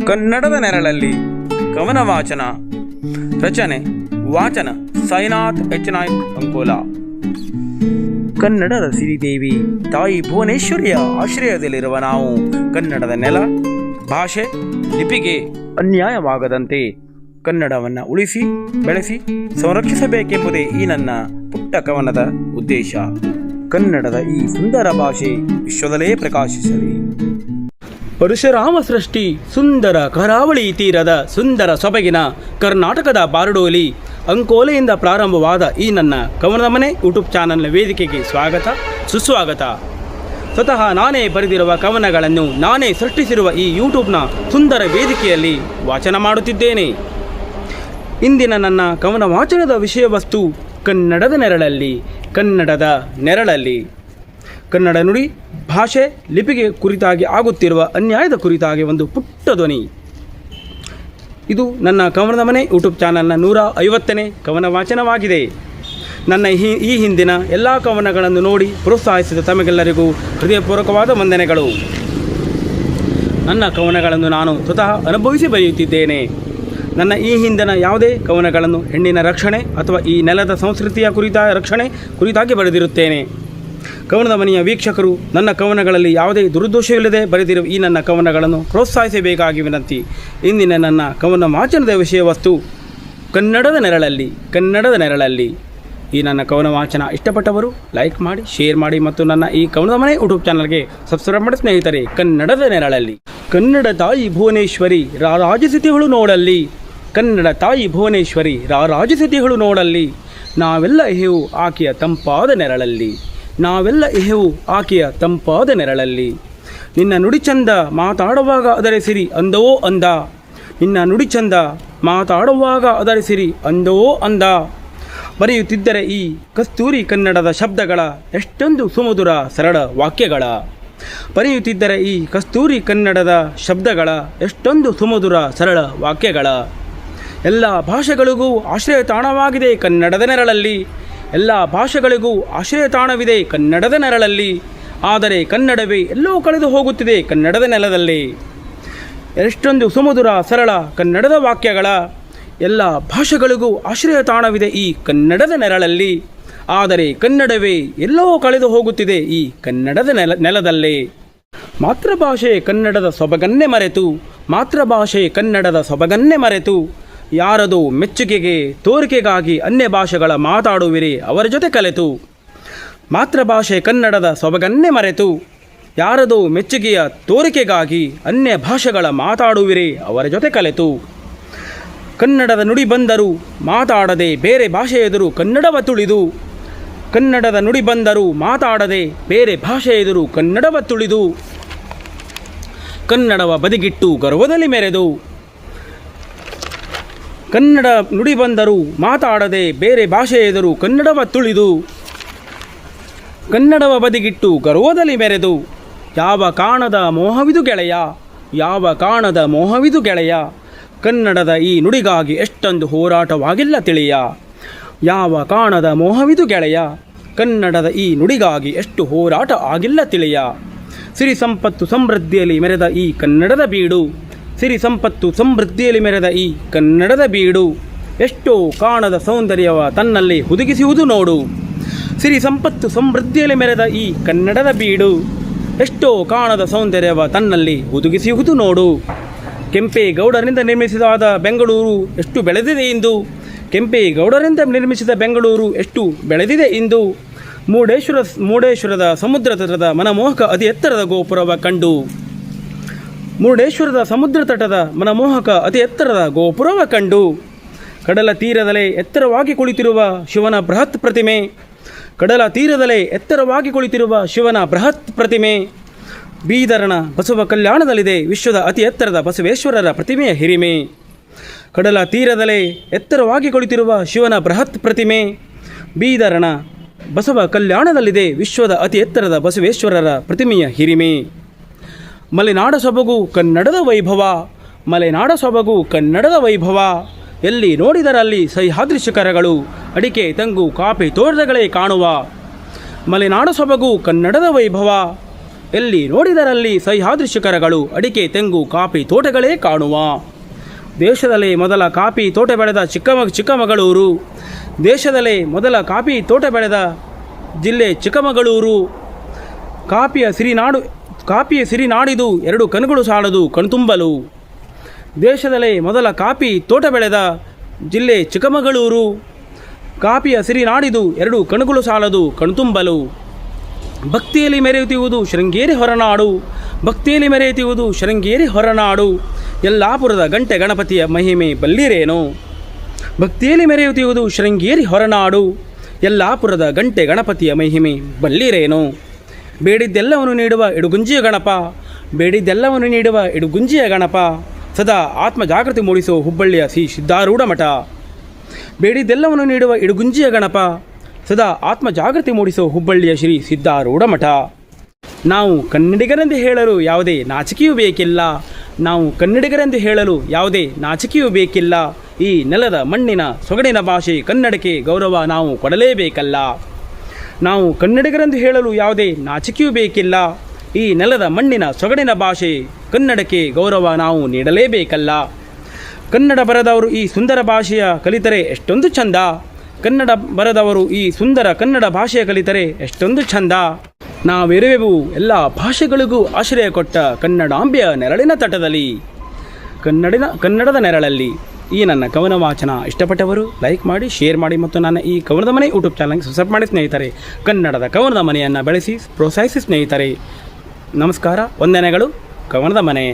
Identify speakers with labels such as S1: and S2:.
S1: ಕನ್ನಡದ ನೆರಳಲ್ಲಿ ಕವನ ವಾಚನ. ರಚನೆ ವಾಚನ ಸಾಯಿನಾಥ್ ಎಚ್ ನಾಯ್ಕ್ ಅಂಕೋಲ. ಕನ್ನಡದ ಸಿರಿದೇವಿ ತಾಯಿ ಭುವನೇಶ್ವರಿಯ ಆಶ್ರಯದಲ್ಲಿರುವ ನಾವು ಕನ್ನಡದ ನೆಲ, ಭಾಷೆ, ಲಿಪಿಗೆ ಅನ್ಯಾಯವಾಗದಂತೆ ಕನ್ನಡವನ್ನು ಉಳಿಸಿ, ಬೆಳೆಸಿ, ಸಂರಕ್ಷಿಸಬೇಕೆಂಬುದೇ ಈ ನನ್ನ ಪುಟ್ಟ ಕವನದ ಉದ್ದೇಶ. ಕನ್ನಡದ ಈ ಸುಂದರ ಭಾಷೆ ವಿಶ್ವದಲ್ಲೇ ಪ್ರಕಾಶಿಸಲಿ. ಪರಶುರಾಮ ಸೃಷ್ಟಿ ಸುಂದರ ಕರಾವಳಿ ತೀರದ ಸುಂದರ ಸೊಬಗಿನ ಕರ್ನಾಟಕದ ಬಾರಡೋಲಿ ಅಂಕೋಲೆಯಿಂದ ಪ್ರಾರಂಭವಾದ ಈ ನನ್ನ ಕವನದ ಮನೆ ಯೂಟ್ಯೂಬ್ ಚಾನಲ್ನ ವೇದಿಕೆಗೆ ಸ್ವಾಗತ, ಸುಸ್ವಾಗತ. ಸ್ವತಃ ನಾನೇ ಬರೆದಿರುವ ಕವನಗಳನ್ನು ನಾನೇ ಸೃಷ್ಟಿಸಿರುವ ಈ ಯೂಟ್ಯೂಬ್ನ ಸುಂದರ ವೇದಿಕೆಯಲ್ಲಿ ವಾಚನ ಮಾಡುತ್ತಿದ್ದೇನೆ. ಇಂದಿನ ನನ್ನ ಕವನ ವಾಚನದ ವಿಷಯ ವಸ್ತು ಕನ್ನಡದ ನೆರಳಲ್ಲಿ ಕನ್ನಡದ ನೆರಳಲ್ಲಿ. ಕನ್ನಡ ನುಡಿ ಭಾಷೆ ಲಿಪಿಗೆ ಕುರಿತಾಗಿ ಆಗುತ್ತಿರುವ ಅನ್ಯಾಯದ ಕುರಿತಾಗಿ ಒಂದು ಪುಟ್ಟ ಧ್ವನಿ. ಇದು ನನ್ನ ಕವನದ ಮನೆ, ಯೂಟ್ಯೂಬ್ ಚಾನಲ್ನ ನೂರ ಐವತ್ತನೇ ಕವನ ವಾಚನವಾಗಿದೆ. ನನ್ನ ಈ ಹಿಂದಿನ ಎಲ್ಲ ಕವನಗಳನ್ನು ನೋಡಿ ಪ್ರೋತ್ಸಾಹಿಸಿದ ತಮಗೆಲ್ಲರಿಗೂ ಹೃದಯಪೂರ್ವಕವಾದ ವಂದನೆಗಳು. ನನ್ನ ಕವನಗಳನ್ನು ನಾನು ಸ್ವತಃ ಅನುಭವಿಸಿ ಬರೆಯುತ್ತಿದ್ದೇನೆ. ನನ್ನ ಈ ಹಿಂದಿನ ಯಾವುದೇ ಕವನಗಳನ್ನು ಹೆಣ್ಣಿನ ರಕ್ಷಣೆ ಅಥವಾ ಈ ನೆಲದ ಸಂಸ್ಕೃತಿಯ ಕುರಿತ, ರಕ್ಷಣೆ ಕುರಿತಾಗಿ ಬರೆದಿರುತ್ತೇನೆ. ಕವನದ ಮನೆಯ ವೀಕ್ಷಕರು, ನನ್ನ ಕವನಗಳಲ್ಲಿ ಯಾವುದೇ ದುರುದ್ದೇಶವಿಲ್ಲದೆ ಬರೆದಿರುವ ಈ ನನ್ನ ಕವನಗಳನ್ನು ಪ್ರೋತ್ಸಾಹಿಸಬೇಕಾಗಿ ವಿನಂತಿ. ಇಂದಿನ ನನ್ನ ಕವನ ವಾಚನದ ವಿಷಯ ವಸ್ತು ಕನ್ನಡದ ನೆರಳಲ್ಲಿ ಕನ್ನಡದ ನೆರಳಲ್ಲಿ. ಈ ನನ್ನ ಕವನ ವಾಚನ ಇಷ್ಟಪಟ್ಟವರು, ಲೈಕ್ ಮಾಡಿ, ಶೇರ್ ಮಾಡಿ ಮತ್ತು ನನ್ನ ಈ ಕವನದ ಮನೆ ಯೂಟ್ಯೂಬ್ ಚಾನಲ್ಗೆ ಸಬ್ಸ್ಕ್ರೈಬ್ ಮಾಡಿ ಸ್ನೇಹಿತರೆ, ಕನ್ನಡದ ನೆರಳಲ್ಲಿ. ಕನ್ನಡ ತಾಯಿ ಭುವನೇಶ್ವರಿ ರಾರಾಜಸಿತಿಗಳು ನೋಡಲ್ಲಿ. ಕನ್ನಡ ತಾಯಿ ಭುವನೇಶ್ವರಿ ರಾರಾಜಸಿತಿಗಳು ನೋಡಲ್ಲಿ. ನಾವೆಲ್ಲ ಹೇವು ಆಕೆಯ ತಂಪಾದ ನೆರಳಲ್ಲಿ. ನಾವೆಲ್ಲ ಇಹೆವು ಆಕೆಯ ತಂಪಾದ ನೆರಳಲ್ಲಿ. ನಿನ್ನ ನುಡಿ ಚಂದ ಮಾತಾಡುವಾಗ ಅದರ ಸಿರಿ ಅಂದವೋ ಅಂದ. ನಿನ್ನ ನುಡಿ ಚಂದ ಮಾತಾಡುವಾಗ ಅದರ ಸಿರಿ ಅಂದವೋ ಅಂದ. ಬರೆಯುತ್ತಿದ್ದರೆ ಈ ಕಸ್ತೂರಿ ಕನ್ನಡದ ಶಬ್ದಗಳ ಎಷ್ಟೊಂದು ಸುಮಧುರ, ಸರಳ ವಾಕ್ಯಗಳ. ಬರೆಯುತ್ತಿದ್ದರೆ ಈ ಕಸ್ತೂರಿ ಕನ್ನಡದ ಶಬ್ದಗಳ ಎಷ್ಟೊಂದು ಸುಮಧುರ, ಸರಳ ವಾಕ್ಯಗಳ. ಎಲ್ಲ ಭಾಷೆಗಳಿಗೂ ಆಶ್ರಯ ತಾಣವಾಗಿದೆ ಕನ್ನಡದ ನೆರಳಲ್ಲಿ. ಎಲ್ಲ ಭಾಷೆಗಳಿಗೂ ಆಶ್ರಯ ತಾಣವಿದೆ ಕನ್ನಡದ ನೆರಳಲ್ಲಿ. ಆದರೆ ಕನ್ನಡವೇ ಎಲ್ಲೋ ಕಳೆದು ಹೋಗುತ್ತಿದೆ ಕನ್ನಡದ ನೆಲದಲ್ಲಿ. ಎಷ್ಟೊಂದು ಸುಮಧುರ, ಸರಳ ಕನ್ನಡದ ವಾಕ್ಯಗಳ ಎಲ್ಲ ಭಾಷೆಗಳಿಗೂ ಆಶ್ರಯ ತಾಣವಿದೆ ಈ ಕನ್ನಡದ ನೆರಳಲ್ಲಿ. ಆದರೆ ಕನ್ನಡವೇ ಎಲ್ಲೋ ಕಳೆದು ಹೋಗುತ್ತಿದೆ ಈ ಕನ್ನಡದ ನೆಲ, ನೆಲದಲ್ಲೇ. ಮಾತೃಭಾಷೆ ಕನ್ನಡದ ಸೊಬಗನ್ನೇ ಮರೆತು, ಮಾತೃಭಾಷೆ ಕನ್ನಡದ ಸೊಬಗನ್ನೇ ಮರೆತು ಯಾರದು ಮೆಚ್ಚುಗೆಗೆ, ತೋರಿಕೆಗಾಗಿ ಅನ್ಯ ಭಾಷೆಗಳ ಮಾತಾಡುವಿರಿ, ಅವರ ಜೊತೆ ಕಲೆತು. ಮಾತೃಭಾಷೆ ಕನ್ನಡದ ಸೊಬಗನ್ನೇ ಮರೆತು. ಯಾರದು ಮೆಚ್ಚುಗೆಯ ತೋರಿಕೆಗಾಗಿ ಅನ್ಯ ಭಾಷೆಗಳ ಮಾತಾಡುವಿರಿ, ಅವರ ಜೊತೆ ಕಲೆತು. ಕನ್ನಡದ ನುಡಿ ಬಂದರು ಮಾತಾಡದೆ ಬೇರೆ ಭಾಷೆ ಎದುರು ಕನ್ನಡವ ತುಳಿದು. ಕನ್ನಡದ ನುಡಿ ಬಂದರು ಮಾತಾಡದೆ ಬೇರೆ ಭಾಷೆ ಎದುರು ಕನ್ನಡವ ತುಳಿದು. ಕನ್ನಡವ ಬದಿಗಿಟ್ಟು ಗರ್ವದಲ್ಲಿ ಮೆರೆದು. ಕನ್ನಡ ನುಡಿ ಬಂದರು ಮಾತಾಡದೆ ಬೇರೆ ಭಾಷೆ ಎದುರು ಕನ್ನಡವ ತುಳಿದು, ಕನ್ನಡವ ಬದಿಗಿಟ್ಟು ಗರ್ವದಲ್ಲಿ ಮೆರೆದು, ಯಾವ ಕಾಣದ ಮೋಹವಿದು ಗೆಳೆಯ, ಯಾವ ಕಾಣದ ಮೋಹವಿದು ಗೆಳೆಯ, ಕನ್ನಡದ ಈ ನುಡಿಗಾಗಿ ಎಷ್ಟೊಂದು ಹೋರಾಟವಾಗಿಲ್ಲ ತಿಳಿಯ. ಯಾವ ಕಾಣದ ಮೋಹವಿದು ಗೆಳೆಯ, ಕನ್ನಡದ ಈ ನುಡಿಗಾಗಿ ಎಷ್ಟು ಹೋರಾಟ ಆಗಿಲ್ಲ ತಿಳಿಯ. ಸಿರಿ ಸಂಪತ್ತು ಸಮೃದ್ಧಿಯಲ್ಲಿ ಮೆರೆದ ಈ ಕನ್ನಡದ ಬೀಡು ಸಿರಿ ಸಂಪತ್ತು ಸಮೃದ್ಧಿಯಲ್ಲಿ ಮೆರೆದ ಈ ಕನ್ನಡದ ಬೀಡು, ಎಷ್ಟೋ ಕಾಣದ ಸೌಂದರ್ಯವ ತನ್ನಲ್ಲಿ ಹುದುಗಿಸುವುದು ನೋಡು. ಸಿರಿ ಸಂಪತ್ತು ಸಮೃದ್ಧಿಯಲ್ಲಿ ಮೆರೆದ ಈ ಕನ್ನಡದ ಬೀಡು, ಎಷ್ಟೋ ಕಾಣದ ಸೌಂದರ್ಯವ ತನ್ನಲ್ಲಿ ಹುದುಗಿಸುವುದು ನೋಡು. ಕೆಂಪೇಗೌಡರಿಂದ ನಿರ್ಮಿಸಿದಾದ ಬೆಂಗಳೂರು ಎಷ್ಟು ಬೆಳೆದಿದೆ ಇಂದು? ಕೆಂಪೇಗೌಡರಿಂದ ನಿರ್ಮಿಸಿದ ಬೆಂಗಳೂರು ಎಷ್ಟು ಬೆಳೆದಿದೆ ಇಂದು? ಮೂಡೇಶ್ವರ, ಮೂಡೇಶ್ವರದ ಸಮುದ್ರ ತಟದ ಮನಮೋಹಕ ಅತಿ ಎತ್ತರದ ಗೋಪುರವ ಕಂಡು. ಮುರುಡೇಶ್ವರದ ಸಮುದ್ರ ತಟದ ಮನಮೋಹಕ ಅತಿ ಎತ್ತರದ ಗೋಪುರವ ಕಂಡು ಕಡಲ ತೀರದಲ್ಲೇ ಎತ್ತರವಾಗಿ ಕುಳಿತಿರುವ ಶಿವನ ಬೃಹತ್ ಪ್ರತಿಮೆ, ಕಡಲ ತೀರದಲ್ಲೇ ಎತ್ತರವಾಗಿ ಕುಳಿತಿರುವ ಶಿವನ ಬೃಹತ್ ಪ್ರತಿಮೆ, ಬೀದರನ ಬಸವ ಕಲ್ಯಾಣದಲ್ಲಿದೆ ವಿಶ್ವದ ಅತಿ ಎತ್ತರದ ಬಸವೇಶ್ವರರ ಪ್ರತಿಮೆಯ ಹಿರಿಮೆ, ಕಡಲ ತೀರದಲ್ಲೇ ಎತ್ತರವಾಗಿ ಕುಳಿತಿರುವ ಶಿವನ ಬೃಹತ್ ಪ್ರತಿಮೆ, ಬೀದರನ ಬಸವ ಕಲ್ಯಾಣದಲ್ಲಿದೆ ವಿಶ್ವದ ಅತಿ ಎತ್ತರದ ಬಸವೇಶ್ವರರ ಪ್ರತಿಮೆಯ ಹಿರಿಮೆ. ಮಲೆನಾಡ ಸೊಬಗು ಕನ್ನಡದ ವೈಭವ ಮಲೆನಾಡ ಸೊಬಗು ಕನ್ನಡದ ವೈಭವ. ಎಲ್ಲಿ ನೋಡಿದರಲ್ಲಿ ಸಹ್ಯಾದ್ರಿ ಶಿಖರಗಳು ಅಡಿಕೆ, ತೆಂಗು, ಕಾಫಿ ತೋಟಗಳೇ ಕಾಣುವ ಮಲೆನಾಡ ಸೊಬಗು ಕನ್ನಡದ ವೈಭವ. ಎಲ್ಲಿ ನೋಡಿದರಲ್ಲಿ ಸಹ್ಯಾದ್ರಿ ಶಿಖರಗಳು ಅಡಿಕೆ, ತೆಂಗು, ಕಾಫಿ ತೋಟಗಳೇ ಕಾಣುವ. ದೇಶದಲ್ಲೇ ಮೊದಲ ಕಾಫಿ ತೋಟ ಬೆಳೆದ ಚಿಕ್ಕಮ, ಚಿಕ್ಕಮಗಳೂರು. ದೇಶದಲ್ಲೇ ಮೊದಲ ಕಾಫಿ ತೋಟ ಬೆಳೆದ ಜಿಲ್ಲೆ ಚಿಕ್ಕಮಗಳೂರು. ಕಾಫಿಯ ಸಿರಿನಾಡು ಕಾಫಿಯ ಸಿರಿನಾಡಿದು ಎರಡು ಕಣ್ಗಳು ಸಾಲದು ಕಣ್ತುಂಬಲು. ದೇಶದಲ್ಲೇ ಮೊದಲ ಕಾಫಿ ತೋಟ ಬೆಳೆದ ಜಿಲ್ಲೆ ಚಿಕ್ಕಮಗಳೂರು. ಕಾಫಿಯ ಸಿರಿನಾಡಿದು ಎರಡು ಕಣ್ಗಳು ಸಾಲದು ಕಣ್ತುಂಬಲು. ಭಕ್ತಿಯಲ್ಲಿ ಮೆರೆಯುತ್ತಿರುವುದು ಶೃಂಗೇರಿ ಹೊರನಾಡು. ಭಕ್ತಿಯಲ್ಲಿ ಮೆರೆಯುತ್ತಿರುವುದು ಶೃಂಗೇರಿ ಹೊರನಾಡು. ಯಲ್ಲಾಪುರದ ಗಂಟೆ ಗಣಪತಿಯ ಮಹಿಮೆ ಬಲ್ಲಿರೇನು? ಭಕ್ತಿಯಲ್ಲಿ ಮೆರೆಯುತ್ತಿರುವುದು ಶೃಂಗೇರಿ ಹೊರನಾಡು. ಯಲ್ಲಾಪುರದ ಗಂಟೆ ಗಣಪತಿಯ ಮಹಿಮೆ ಬಲ್ಲಿರೇನು? ಬೇಡಿದ್ದೆಲ್ಲವನ್ನು ನೀಡುವ ಇಡುಗುಂಜಿಯ ಗಣಪ ಬೇಡಿದ್ದೆಲ್ಲವನ್ನು ನೀಡುವ ಇಡುಗುಂಜಿಯ ಗಣಪ. ಸದಾ ಆತ್ಮ ಜಾಗೃತಿ ಮೂಡಿಸೋ ಹುಬ್ಬಳ್ಳಿಯ ಶ್ರೀ ಸಿದ್ಧಾರೂಢ ಮಠ ಬೇಡಿದ್ದೆಲ್ಲವನ್ನು ನೀಡುವ ಇಡುಗುಂಜಿಯ ಗಣಪ, ಸದಾ ಆತ್ಮ ಜಾಗೃತಿ ಮೂಡಿಸೋ ಹುಬ್ಬಳ್ಳಿಯ ಶ್ರೀ ಸಿದ್ಧಾರೂಢ ಮಠ ನಾವು ಕನ್ನಡಿಗರೆಂದು ಹೇಳಲು ಯಾವುದೇ ನಾಚಿಕೆಯೂ ಬೇಕಿಲ್ಲ. ನಾವು ಕನ್ನಡಿಗರೆಂದು ಹೇಳಲು ಯಾವುದೇ ನಾಚಿಕೆಯೂ ಬೇಕಿಲ್ಲ. ಈ ನೆಲದ ಮಣ್ಣಿನ ಸೊಗಡಿನ ಭಾಷೆ ಕನ್ನಡಕ್ಕೆ ಗೌರವ ನಾವು ಕೊಡಲೇಬೇಕಲ್ಲ. ನಾವು ಕನ್ನಡಿಗರೆಂದು ಹೇಳಲು ಯಾವುದೇ ನಾಚಿಕೆಯೂ ಬೇಕಿಲ್ಲ. ಈ ನೆಲದ ಮಣ್ಣಿನ ಸೊಗಡಿನ ಭಾಷೆ ಕನ್ನಡಕ್ಕೆ ಗೌರವ ನಾವು ನೀಡಲೇಬೇಕಲ್ಲ. ಕನ್ನಡ ಬರದವರು ಈ ಸುಂದರ ಭಾಷೆಯ ಕಲಿತರೆ ಎಷ್ಟೊಂದು ಚಂದ. ಕನ್ನಡ ಬರದವರು ಈ ಸುಂದರ ಕನ್ನಡ ಭಾಷೆಯ ಕಲಿತರೆ ಎಷ್ಟೊಂದು ಚಂದ. ನಾವಿರುವೆವು ಎಲ್ಲ ಭಾಷೆಗಳಿಗೂ ಆಶ್ರಯ ಕೊಟ್ಟ ಕನ್ನಡಾಂಬೆಯ ನೆರಳಿನ ತಟದಲ್ಲಿ. ಕನ್ನಡಿನ, ಕನ್ನಡದ ನೆರಳಲ್ಲಿ ಈ ನನ್ನ ಕವನ ವಾಚನ. ಇಷ್ಟಪಟ್ಟವರು ಲೈಕ್ ಮಾಡಿ, ಶೇರ್ ಮಾಡಿ ಮತ್ತು ನನ್ನ ಈ ಕವನದ ಮನೆ ಯೂಟ್ಯೂಬ್ ಚಾನಲ್ಗೆ ಸಬ್ಸ್ಕ್ರೈಬ್ ಮಾಡಿ ಸ್ನೇಹಿತರೆ. ಕನ್ನಡದ ಕವನದ ಮನೆಯನ್ನು ಬೆಳೆಸಿ, ಪ್ರೋತ್ಸಾಹಿಸಿ ಸ್ನೇಹಿತರೆ. ನಮಸ್ಕಾರ, ವಂದನೆಗಳು. ಕವನದ ಮನೆ.